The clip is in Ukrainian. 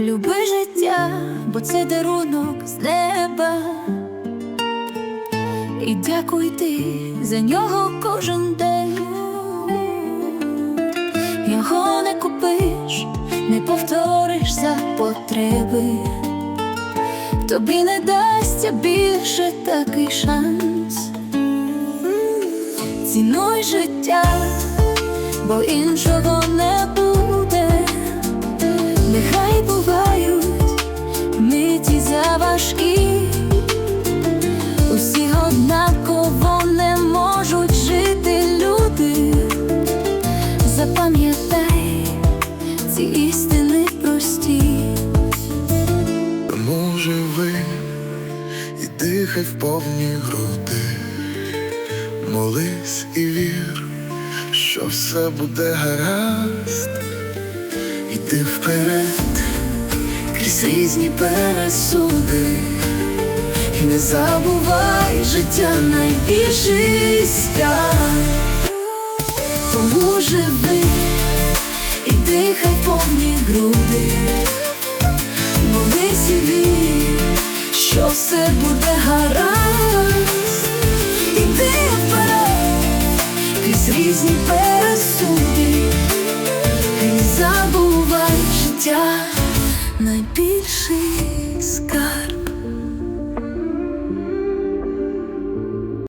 Люби життя, бо це дарунок з неба. І дякуй ти за нього кожен день. Його не купиш, не повториш за потреби. Тобі не дасться більше такий шанс. Цінуй життя, бо іншого не і дихай в повні груди, молись і вір, що все буде гаразд, йди вперед крізь різні пересуди, і не забувай життя найбільший свят. Тому живи і дихай в повні груди, все буде гаразд, іди вперед, крізь різні пересуди, не забувай життя найбільший скарб.